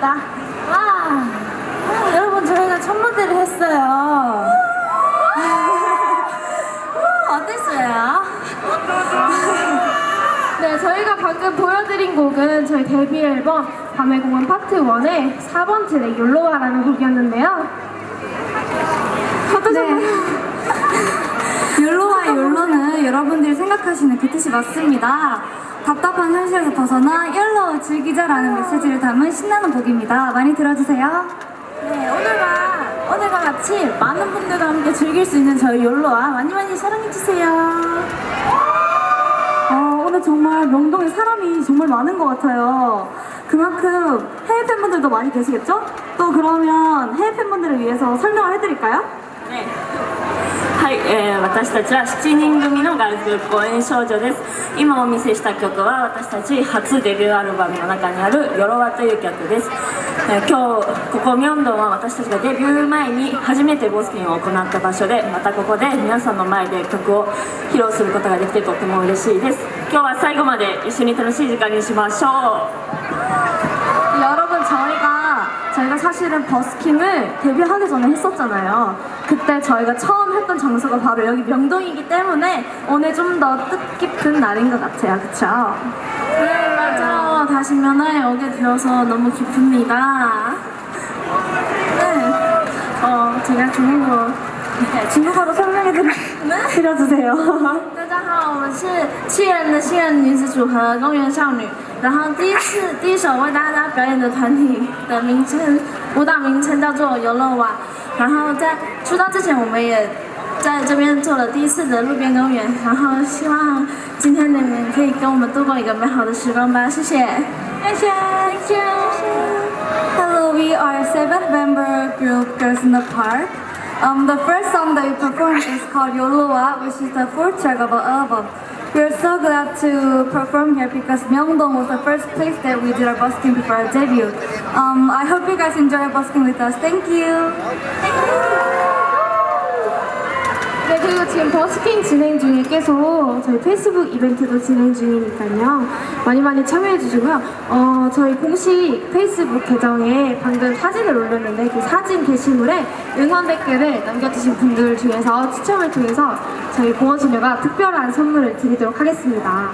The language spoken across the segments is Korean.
감사합니다. 와, 아, 여러분 저희가 첫 무대를 했어요. 어땠어요? 네, 저희가 방금 보여드린 곡은 저희 데뷔 앨범 밤의 공원 파트 1의 4번 트랙 욜로와라는 곡이었는데요. 어떠셨나요? 욜로와 욜로는 여러분들이 생각하시는 그 뜻이 맞습니다. 답답한 현실에서 벗어나 욜로 즐기자라는 메시지를 담은 신나는 곡입니다. 많이 들어주세요. 네, 오늘과 오늘과 같이 많은 분들과 함께 즐길 수 있는 저희 욜로와 많이 많이 사랑해 주세요. 어, 오늘 정말 명동에 사람이 정말 많은 것 같아요. 그만큼 해외 팬분들도 많이 계시겠죠? 또 그러면 해외 팬분들을 위해서 설명을 해드릴까요? 네 はい、えー私たちは7人組のガールズグループ応援少女です今お見せした曲は私たち初デビューアルバムの中にある「よろわ」という曲です、えー今日ここミョンドンは私たちがデビュー前に初めてボスキンを行った場所でまたここで皆さんの前で曲を披露することができてとても嬉しいです今日は最後まで一緒に楽しい時間にしましょう 여러분 저희가 저희가 사실은 버스킹을 데뷔하기 전에 했었잖아요. 그때 저희가 처음 했던 장소가 바로 여기 명동이기 때문에 오늘 좀 더 뜻깊은 날인 것 같아요. 그쵸? 네, 맞아요. 다시 면회에 오게 되어서 너무 기쁩니다. 네, 어, 제가 중국어 对 중국어로 설명해 드려, 드려주세요. 大家好，我们是七人的新人女子组合公园少女。然后第一次第一首为大家表演的团体的名称舞蹈名称叫做《游乐瓦》。 然后在出道之前，我们也在这边做了第一次的路边公园。然后希望今天你们可以跟我们度过一个美好的时光吧，谢谢，谢谢，谢谢。Hello, we are seven-member group, Girls in the Park. Um, the first song that we performed is called Yoloa, which is the fourth track of our album. We are so glad to perform here because Myeongdong was the first place that we did our busking before our debut. Um, I hope you guys enjoy busking with us. Thank you. 네, 그리고 지금 버스킹 진행 중에 계속 저희 페이스북 이벤트도 진행 중이니까요. 많이 많이 참여해 주시고요. 어, 저희 공식 페이스북 계정에 방금 사진을 올렸는데 그 사진 게시물에 응원 댓글을 남겨주신 분들 중에서 추첨을 통해서 저희 공원소녀가 특별한 선물을 드리도록 하겠습니다.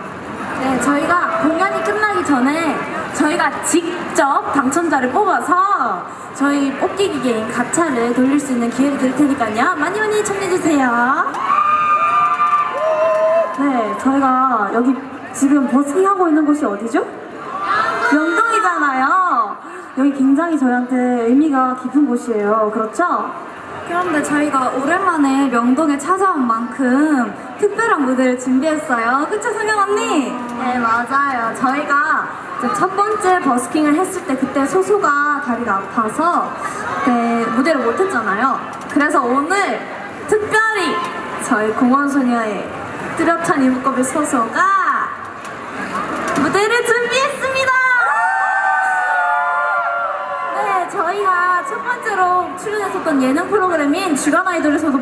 네, 저희가 공연이 끝나기 전에 저희가 직접 당첨자를 뽑아서 저희 뽑기 기계인 가차를 돌릴 수 있는 기회를 드릴 테니까요. 많이 많이 참여해주세요. 네, 저희가 여기 지금 버스킹 하고 있는 곳이 어디죠? 명동이잖아요. 여기 굉장히 저희한테 의미가 깊은 곳이에요. 그렇죠? 그런데 저희가 오랜만에 명동에 찾아온 만큼 특별한 무대를 준비했어요. 그쵸, 성현 언니? 네, 맞아요. 저희가 첫 번째 버스킹을 했을 때 그때 소소가 다리가 아파서 네, 무대를 못했잖아요. 그래서 오늘 특별히 저희 공원소녀의 뚜렷한 이목구비 소소가 무대를 준비했습니다! 네, 저희가 첫 번째로 출연했었던 예능 프로그램인 주간 아이돌에서도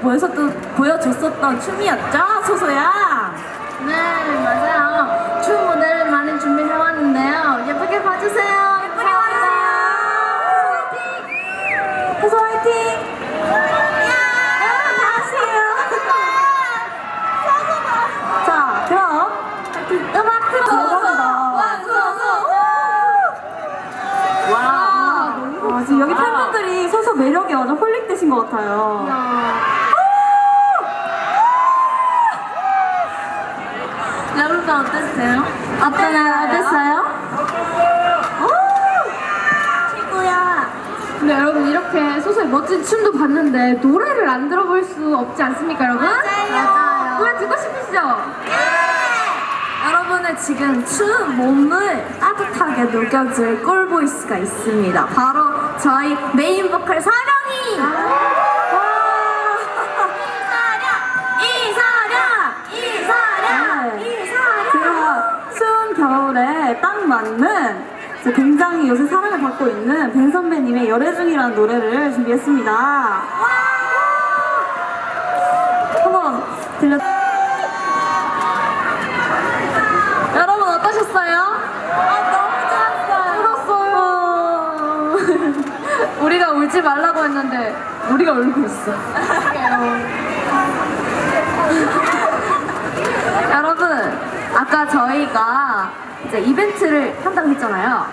보여줬었던 춤이었죠, 소소야? 네, 맞아요. 봐주세요. 예쁘게 봐주세요. 호소 화이팅! 여러분 다 하세요. 자, 그럼 음악 들어갑니다.わ아, 지금 여기 팬분들이 소소 매력에 완전 홀릭 되신 것 같아요. 여러분 어땠어요? 어떠나요? 어땠어요? 최고야. 근데 여러분 소소의 멋진 춤도 봤는데 노래를 안 들어볼 수 없지 않습니까 여러분? 맞아요. 노래 듣고 싶으시죠? 여러분의 지금 추운 몸을 따뜻하게 녹여줄 꿀보이스가 있습니다. 바로 저희 메인 보컬 사령이! 이사령! 이사령! 네. 이사령! 제가 추운 겨울에 딱 맞는 저 굉장히 요새 사랑을 받고 있는 벤 선배님의 열애 중이라는 노래를 준비했습니다. 한번 들려. 여러분 어떠셨어요? 아, 너무 좋았어요. 울었어요. 울지 말라고 했는데 우리가 울고 있어. 여러분, 아까 저희가 이제 이벤트를 한다고 했잖아요.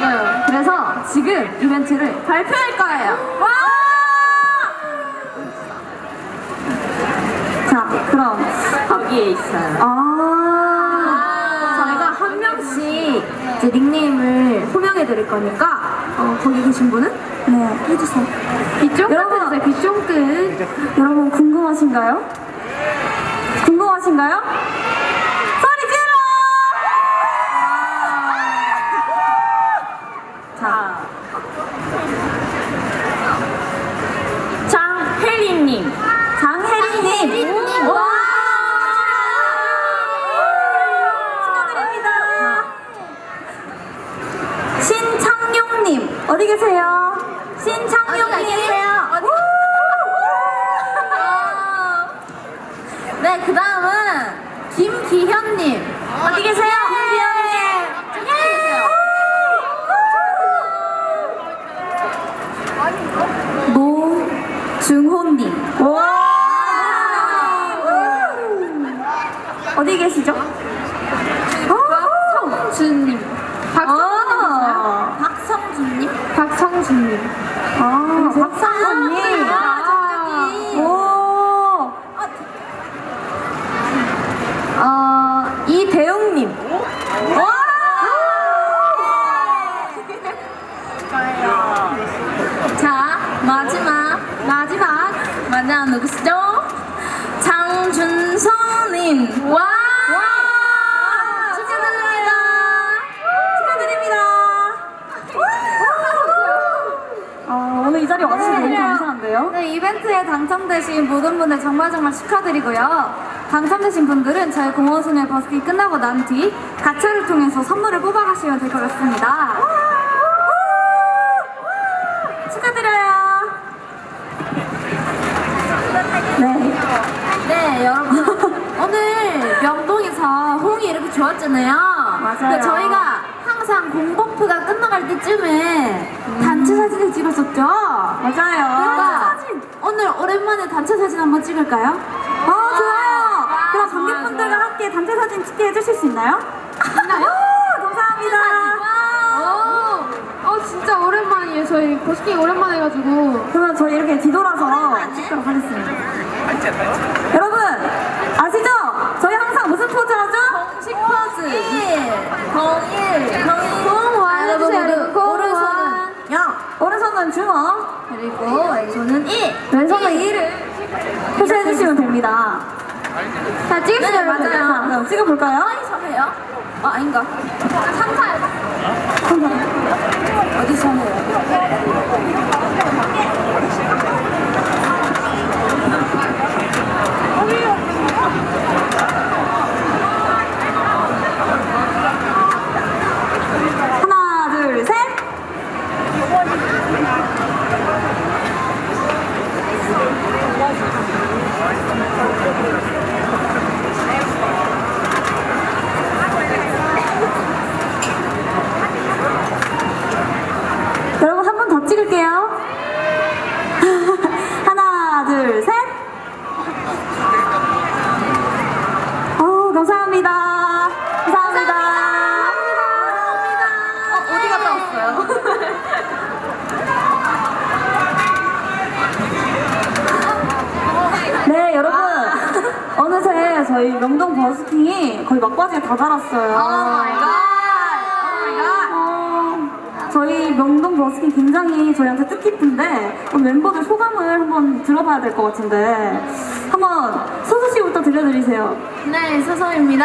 맞아요. 그래서 지금 이벤트를 발표할 거예요. 와! 자, 그럼 거기에 있어요. 아, 저희가 한 명씩 이제 닉네임을 호명해 드릴 거니까 어, 거기 계신 분은 네 해주세요. 귀쫑 여러분, 끝 해주세요. 귀쫑 끝. 여러분 궁금하신가요? 궁금하신가요? 박성준님. 박성준님. 아, 박상호님. 아, 오. 어, 이대웅님. 와! 자, 마지막. 마지막. 마지막 누구시죠? 이벤트에 당첨되신 모든 분들 정말 정말 축하드리고요. 당첨되신 분들은 저희 공원소녀 버스킹 끝나고 난 뒤 가차를 통해서 선물을 뽑아가시면 될 것 같습니다. 축하드려요. 네. 네, 여러분. 오늘 명동에서 호응이 이렇게 좋았잖아요. 맞아요. 저희가 항상 공버프가 끝나갈 때쯤에 단체 사진을 찍었었죠. 맞아요. 그러니까 오늘 오랜만에 단체 사진 한번 찍을까요? 어, 좋아요. 그럼 관객분들과 함께 단체 사진 찍게 해주실 수 있나요? 있나요? 감사합니다. 어, 어, 진짜 오랜만이에요. 저희 버스킹 오랜만에 해가지고. 그러면 저희 이렇게 뒤돌아서 찍도록 하겠습니다. 여러분, 아시죠? 저희 항상 무슨 포즈 하죠? 공식 포즈 1, 01, 01. 공원 해주세요, 여러분. 오른손은 0, 오른손은 주먹, 그리고 왼손은 1. 왼손은 2를 표시해 주시면 됩니다. 자, 찍읍시다, 네. 맞아요. 자, 그럼 찍어볼까요? 어디서 해요? 아, 아닌가? 3, 8. 어디서 해요? 하나, 둘, 셋. 여러분 한 번 더 찍을게요. 하나, 둘, 셋. 어, 감사합니다. 감사합니다. 어, 어디 갔다 왔어요? 네, 여러분. 어느새 저희 명동 버스킹이 거의 막바지에 다 달았어요. 어, 저희 명동 버스킹 굉장히 저희한테 뜻깊은데 그럼 멤버들 소감을 한번 들어봐야 될 것 같은데 한번 소수 씨부터 들려드리세요. 네, 서서입니다.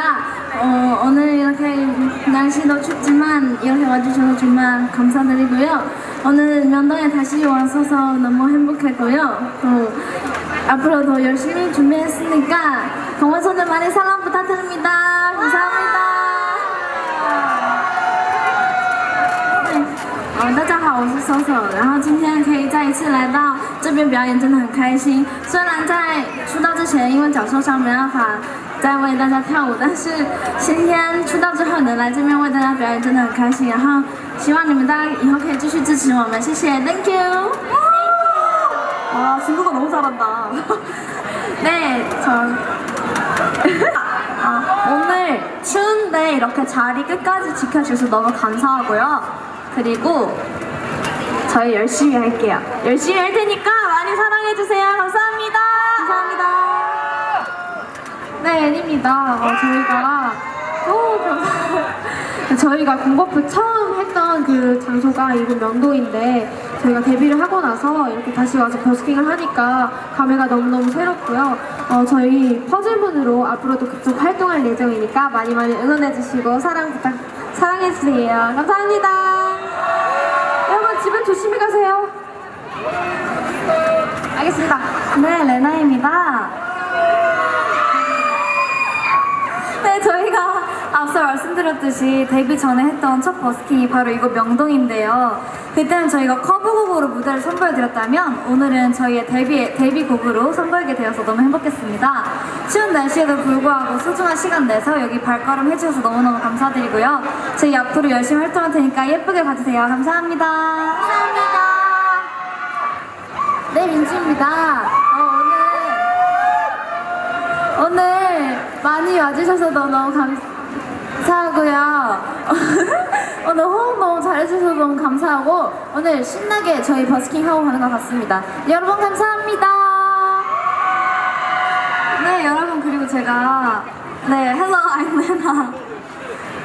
어, 오늘 이렇게 날씨도 춥지만 이렇게 와주셔서 정말 감사드리고요. 오늘 면동에 다시 와서서 너무 행복했고요. 또 앞으로 더 열심히 준비했으니까 동원선들 많이 사랑 부탁드립니다. 감사합니다. 嗯，大家好，我是 Soso，然后今天可以再一次来到这边表演，真的很开心。虽然在出道之前因为脚受伤没办法再为大家跳舞，但是今天出道之后能来这边为大家表演，真的很开心。然后希望你们大家以后可以继续支持我们，谢谢，Thank you。 아, 친구가 너무 잘한다. 네, 저. 아, 오늘 추운데 이렇게 자리 끝까지 지켜주셔서 너무 감사하고요. 그리고 저희 열심히 할게요. 열심히 할 테니까 많이 사랑해주세요. 감사합니다. 감사합니다. 네, 앤입니다. 어, 저희가 오, 감사합니다. 저희가 공버프 처음 했던 그 장소가 이곳 명동인데 저희가 데뷔를 하고 나서 이렇게 다시 와서 버스킹을 하니까 감회가 너무너무 새롭고요. 어, 저희 퍼즐문으로 앞으로도 계속 활동할 예정이니까 많이 많이 응원해주시고 사랑 부탁, 사랑해주세요. 감사합니다. 여러분 집에 조심히 가세요. 알겠습니다. 네, 레나입니다. 네, 저희가 앞서 말씀드렸듯이 데뷔 전에 했던 첫 버스킹이 바로 이곳 명동인데요. 그때는 저희가 커브곡으로 무대를 선보여드렸다면 오늘은 저희의 데뷔, 데뷔곡으로 선보이게 되어서 너무 행복했습니다. 추운 날씨에도 불구하고 소중한 시간 내서 여기 발걸음 해주셔서 너무너무 감사드리고요. 저희 앞으로 열심히 활동할 테니까 예쁘게 봐주세요. 감사합니다. 감사합니다. 네, 민주입니다. 어, 오늘, 많이 와주셔서 너무 감 사하고요. 오늘 호응 너무 잘해주셔서 너무 감사하고, 오늘 신나게 저희 버스킹 하고 가는 것 같습니다. 여러분, 감사합니다. 네, 여러분 그리고 제가 네, hello, I'm Lena.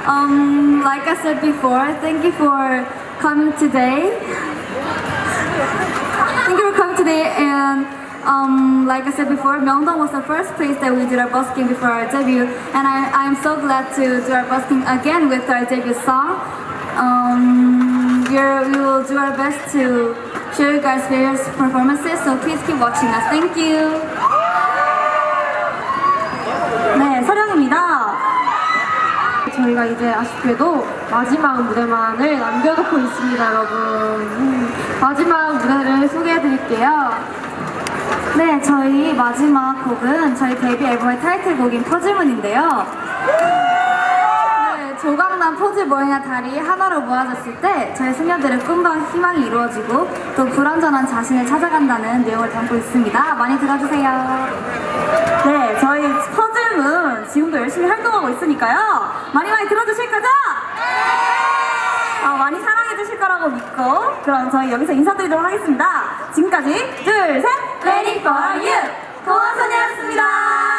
Um, like I said before, thank you for coming today. Thank you for coming today, and um, like I said before, Myeongdong was the first place that we did our busking before our debut, and I I'm so glad to do our busking again with our debut song. Um, we will do our best to show you guys various performances, so please keep watching us. Thank you. 네, 서령입니다. 저희가 이제 아쉽게도 마지막 무대만을 남겨놓고 있습니다, 여러분. 음, 마지막 무대를 소개해드릴게요. 네, 저희 마지막 곡은 저희 데뷔 앨범의 타이틀곡인 퍼즐문인데요. 네, 조각난 퍼즐 모양의 달이 하나로 모아졌을 때 저희 소녀들의 꿈과 희망이 이루어지고 또 불완전한 자신을 찾아간다는 내용을 담고 있습니다. 많이 들어주세요. 네, 저희 퍼즐문 지금도 열심히 활동하고 있으니까요. 많이 많이 들어주실 거죠? 어, 많이 사랑해 주실 거라고 믿고 그럼 저희 여기서 인사드리도록 하겠습니다. 지금까지 둘, 셋, Ready for You 고원선이었습니다.